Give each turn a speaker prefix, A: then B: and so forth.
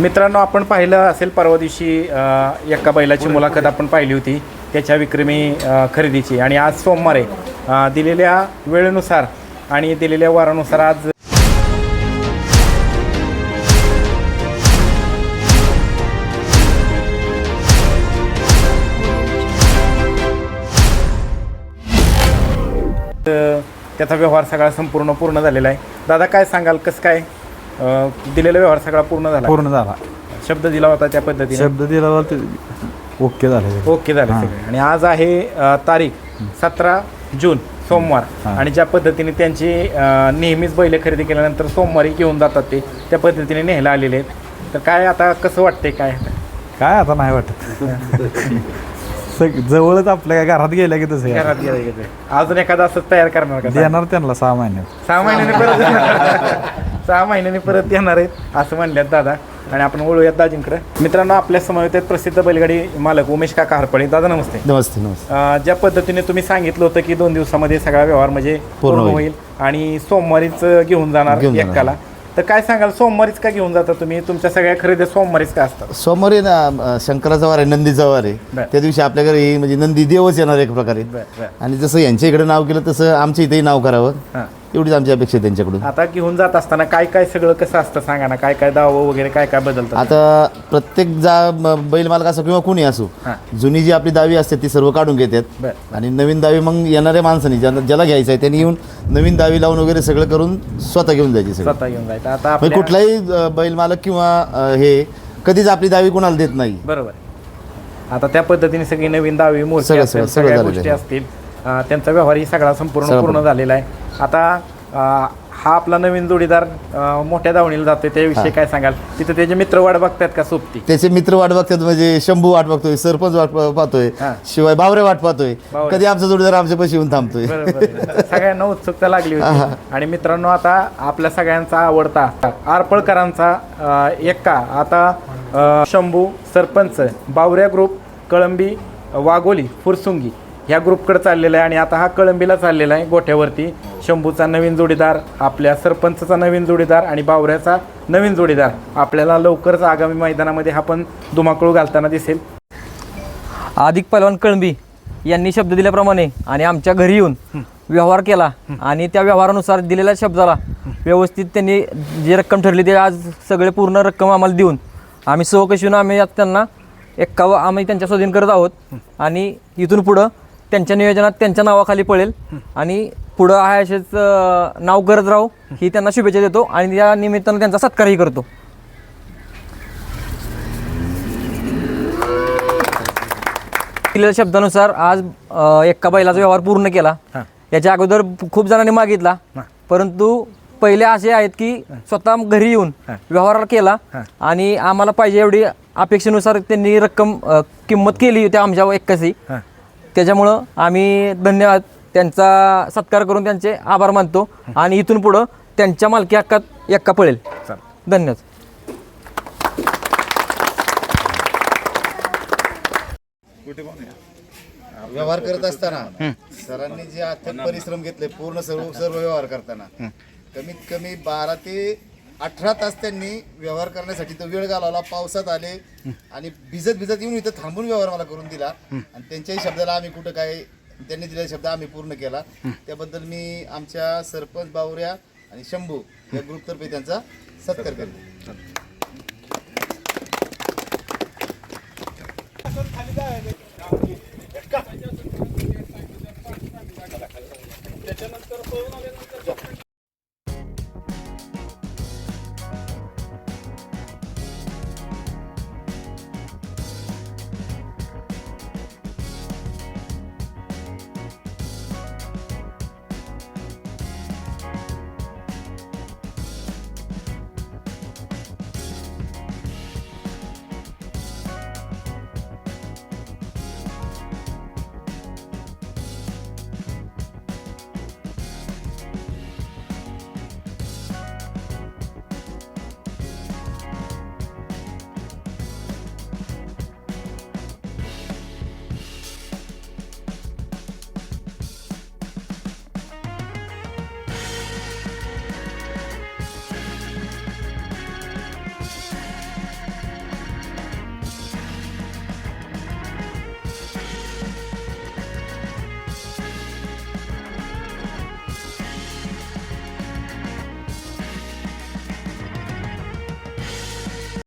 A: मित्रांनो आपण पाहिलं असेल परवा दिवशी एका बैलाची मुलाखत आपण पाहिली होती. त्याच्या विक्रमी खरेदीची. आणि आज सोमवार आहे. दिलेल्या वेळेनुसार आणि दिलेल्या वारानुसार आज त्याचा व्यवहार सगळा संपूर्ण पूर्ण झालेला आहे. दादा काय सांगाल? कसं काय? अ, दिलेला व्यवहार सगळा पूर्ण झाला.
B: पूर्ण झाला.
A: शब्द दिला होता त्या पद्धतीने?
B: शब्द दिला होता ते ओके झाले
A: ओके झाले सगळे. आणि आज आहे अ, तारीख सतरा जून सोमवार. आणि ज्या पद्धतीने त्यांची अ, नेहमीच बैल खरेदी केल्यानंतर सोमवारी घेऊन जातात ते त्या पद्धतीने न्यायला आलेले आहेत. तर काय आता कसं वाटतंय काय?
B: काय आता नाही वाटत. सग- जवळच आपल्या घरात गेल्या की तसं. आहे.
A: घरात गेलं गेलं. अजून एखादा असंच तयार करणार का?
B: देणार त्यांना सहा महिन्यात.
A: सहा महिन्याने परत सहा महिन्याने परत येणार आहेत असं म्हणल्यात दादा. आणि आपण वळूयात दाजींकडे. मित्रांनो आपल्या समवेत आहेत प्रसिद्ध बैलगाडी मालक उमेश काका हरपळे. दादा नमस्ते.
C: नमस्ते नमस्ते.
A: अ, ज्या पद्धतीने तुम्ही सांगितलं होतं की दोन दिवसामध्ये सगळा व्यवहार म्हणजे पूर्ण
C: होईल.
A: होईल आणि सोमवारीच घेऊन जाणार
C: घेऊन जाणार.
A: एकाला तर काय सांगाल सोमवारीच का घेऊन जाता तुम्ही? तुमच्या सगळ्या खरेदी सोमवारीच का असतात?
C: सोमवारी ना अं, शंकराचा वार आहे नंदीचा वार
A: बर.
C: आहे त्या दिवशी आपल्या घरी म्हणजे नंदी देवच येणार एक प्रकारे.
A: बरं बरं.
C: आणि जसं यांच्या इकडे नाव केलं तसं आमच्या इथेही नाव करावं.
A: हां.
C: एवढीच आमची अपेक्षा आहे त्यांच्याकडून.
A: आता घेऊन जात असताना काय काय सगळं कसं असतं सांगा ना? काय काय दावं वगैरे काय काय बदलतं?
C: आता प्रत्येक जा म- बैल मालक असो किंवा कोणी असो
A: हां.
C: जुनी जी आपली दावी असते ती सर्व काढून घेतात.
A: बरं
C: आणि नवीन दावी मग येणाऱ्या माणसाने ज्याला ज्याला घ्यायचं आहे त्यांनी येऊन नवीन दावी लावून वगैरे सगळं करून स्वतः घेऊन जायची सगळं.
A: स्वतः घेऊन जायचं. आता
C: म्हणजे
A: आपल्या
C: कुठलाही अं, बैल मालक किंवा अं, हे कधीच आपली दावी कोणाला देत नाही.
A: बरोबर आता त्या पद्धतीने सगळी नवीन दावी मूर्ती
C: सगळं-
A: असेल
C: सगळं- सगळं
A: सगळ्या गोष्टी. असतील अं, त्यांचा व्यवहारही सगळा संपूर्ण
C: सगळं
A: पूर्ण. झालेला आहे. आता हा आपला नवीन जोडीदार मोठ्या दावणीला जातोय त्याविषयी काय सांगाल? तिथे त्याचे मित्र वाट बघतायत का सोबती?
C: त्याचे मित्र वाट बघतात म्हणजे शंभू वाट बघतोय सरपंच वाट पाहतोय. शिवाय बावरे वाट पाहतोय. कधी आमचा जोडीदार आमच्या पैसे येऊन थांबतोय.
A: सगळ्यांना उत्सुकता लागली होती. आणि मित्रांनो आता आपल्या सगळ्यांचा आवडता आरपळकरांचा एक्का. आता शंभू सरपंच बावऱ्या ग्रुप कळंबी वाघोली फुरसुंगी. ह्या ग्रुपकडे चाललेला आहे आणि आता हा कळंबीला चाललेला आहे गोठ्यावरती. शंभूचा नवीन जोडीदार आपल्या सरपंचचा नवीन जोडीदार आणि बावऱ्याचा नवीन जोडीदार. आपल्याला लवकरच आगामी मैदानामध्ये हा पण धुमाकूळ घालताना दिसेल.
D: अधिक पैलवान कळंबी यांनी शब्द दिल्याप्रमाणे आणि आमच्या घरी येऊन व्यवहार केला आणि त्या व्यवहारानुसार दिलेल्या शब्दाला व्यवस्थित त्यांनी जी रक्कम ठरली ते आज सगळे पूर्ण रक्कम आम्हाला देऊन आम्ही सहकशीन आम्ही आज त्यांना एक्काव आम्ही त्यांच्या स्वाधीन करत आहोत. आणि इथून पुढं त्यांच्या नियोजनात त्यांच्या नावाखाली पळेल. आणि पुढं आहे असेच नाव राहू ही त्यांना शुभेच्छा देतो आणि या निमित्तानं त्यांचा सत्कारही करतो. दिलेल्या शब्दानुसार आज अ, एका बैलाचा व्यवहार पूर्ण केला. याच्या अगोदर खूप जणांनी मागितला. परंतु पहिले असे आहेत की स्वतः घरी येऊन व्यवहार केला आणि आम्हाला पाहिजे एवढी अपेक्षेनुसार त्यांनी रक्कम अ, किंमत केली त्या आमच्या एक्काची
A: हां.
D: त्याच्यामुळं आम्ही धन्यवाद त्यांचा सत्कार करून त्यांचे आभार मानतो. आणि इथून पुढं त्यांच्या मालकी हक्कात एक्का पळेल. धन्यवाद.
C: व्यवहार करत असताना सरांनी जे अथक परिश्रम घेतले पूर्ण सर्व सर्व व्यवहार करताना कमीत कमी बारा ते अठरा तास त्यांनी व्यवहार करण्यासाठी तो वेळ घालवला पावसात आले आणि भिजत भिजत येऊन इथं थांबून व्यवहार मला करून दिला. आणि त्यांच्याही शब्दाला आम्ही कुठं काय त्यांनी दिलेला शब्द आम्ही पूर्ण केला. त्याबद्दल मी आमच्या सरपंच बावऱ्या आणि शंभू या ग्रुपतर्फे त्यांचा सत्कार करतो.